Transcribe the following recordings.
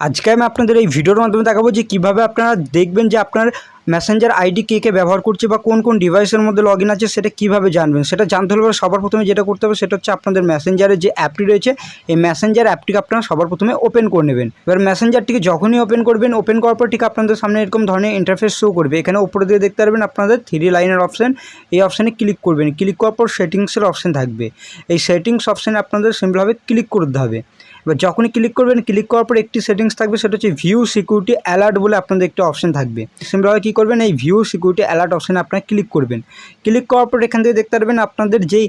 আজকে আমি আপনাদের এই ভিডিওর মাধ্যমে দেখাবো যে কীভাবে আপনারা দেখবেন যে আপনার মেসেঞ্জার আইডি কে কে ব্যবহার করছে বা কোন কোন ডিভাইসের মধ্যে লগ আছে সেটা কীভাবে জানবেন। সেটা জানতে হলে সবার প্রথমে যেটা করতে হবে সেটা হচ্ছে আপনাদের মেসেঞ্জারের যে অ্যাপটি রয়েছে, এই মেসেঞ্জার অ্যাপটিকে আপনারা সবার প্রথমে ওপেন করে নেবেন। এবার মেসেঞ্জারটিকে যখনই ওপেন করবেন ওপেন করার পর ঠিক আপনাদের সামনে এরকম ধরনের ইন্টারফেস শো করবে। এখানে উপরে দিয়ে দেখতে পারবেন আপনাদের থ্রি লাইনের অপশান এই অপশানে ক্লিক করবেন। ক্লিক করার পর সেটিংসের অপশান থাকবে। এই সেটিংস অপশানে আপনাদের সিম্পলভাবে ক্লিক করতে হবে। এবার যখনই ক্লিক করবেন ক্লিক করার পর একটি সেটিংস থাকবে, সেটা হচ্ছে ভিউ সিকিউরিটি অ্যালার্ট বলে আপনাদের একটি অপশন থাকবে। সিম্পলভাবে কী করবেন? এই ভিউ সিকিউরিটি অ্যালার্ট অপশানে আপনারা ক্লিক করবেন। ক্লিক করার পর এখান থেকে দেখতে পারবেন আপনাদের যেই,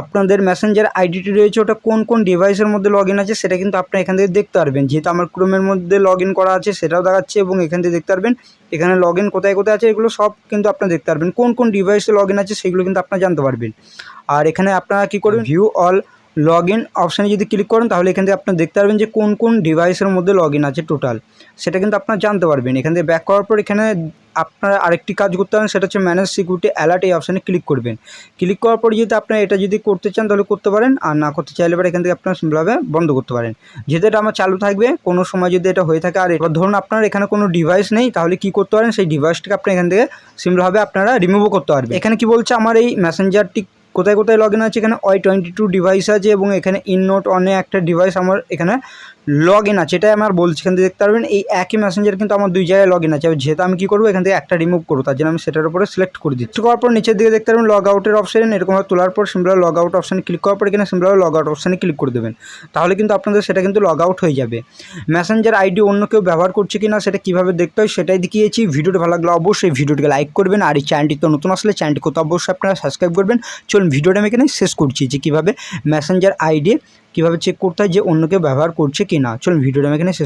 আপনাদের মেসেঞ্জার আইডিটি রয়েছে, ওটা কোন কোন ডিভাইসের মধ্যে লগ আছে, সেটা কিন্তু আপনারা এখান থেকে দেখতে পারবেন। যেহেতু আমার ক্রোমের মধ্যে লগ করা আছে, সেটাও দেখাচ্ছে এবং এখান থেকে দেখতে পারবেন, এখানে লগ কোথায় কোথায় আছে, এগুলো সব কিন্তু আপনারা দেখতে পারবেন। কোন কোন ডিভাইসে লগ আছে, সেগুলো কিন্তু আপনারা জানতে পারবেন। আর এখানে আপনারা কী করবেন? ভিউ অল লগ ইন অপশানে যদি ক্লিক করেন, তাহলে এখান থেকে আপনারা দেখতে পারবেন যে কোন কোন ডিভাইসের মধ্যে লগ ইন আছে টোটাল সেটা কিন্তু আপনারা জানতে পারবেন। এখান থেকে ব্যাক করার পর এখানে আপনারা আরেকটি কাজ করতে পারেন, সেটা হচ্ছে ম্যানেজ সিকিউরিটি অ্যালার্ট এই অপশানে ক্লিক করবেন। ক্লিক করার পর যদি আপনারা এটা যদি করতে চান, তাহলে করতে পারেন। আর না করতে চাইলে এবার এখান থেকে আপনারা সিম্পলভাবে বন্ধ করতে পারেন। যেহেতু এটা আমার চালু থাকবে, কোনো সময় যদি এটা হয়ে থাকে আর এবার ধরুন আপনার এখানে কোনো ডিভাইস নেই, তাহলে কি করতে পারেন? সেই ডিভাইসটিকে আপনি এখান থেকে সিম্পলভাবে আপনারা রিমুভও করতে পারবেন। এখানে কি বলছে? আমার এই মেসেঞ্জারটি কোথায় কোথায় লগ ইন আছে এখানে ওয়াই টোয়েন্টি টু ডিভাইস আছে এবং এখানে ইন নোট অনে একটা ডিভাইস আমার এখানে লগ ইন আছে, এটাই আমার বলছি, এখান থেকে দেখতে পারবেন, এই একই মেসেঞ্জার কিন্তু আমার দুই জায়গায় লগ ইন আছে যেহেতু আমি কী করব, এখান থেকে একটা রিমুভ করব, তার জন্য আমি সেটার উপরে সিলেক্ট করে দিচ্ছি। করার পর নিচের দিকে দেখতে পারবেন লগ আউটের অপশান এরকমভাবে তোলার পর সিম্পল লগ আউট অপশানে ক্লিক করার পর এখানে সিম্পল লগ আউট অপশানে ক্লিক করে দেবেন। তাহলে কিন্তু আপনাদের সেটা কিন্তু লগ আউট হয়ে যাবে। মেসেঞ্জার আইডি অন্য কেউ ব্যবহার করছে কি না সেটা কীভাবে দেখতে হয় সেটাই দেখিয়েছি। ভিডিওটা ভালো লাগলে অবশ্যই ভিডিওটিকে লাইক করবেন, আর এই চ্যানেলটি তো নতুন আসলে চ্যানেলটি করতে অবশ্যই আপনারা সাবস্ক্রাইব করবেন। চলুন, ভিডিওটা আমি এখানে শেষ করছি, যে কীভাবে মেসেঞ্জার আইডি কীভাবে চেক করতে হয় যে অন্য কেউ ব্যবহার করছে কি না চলুন, ভিডিওটা আমি এখানে শেষ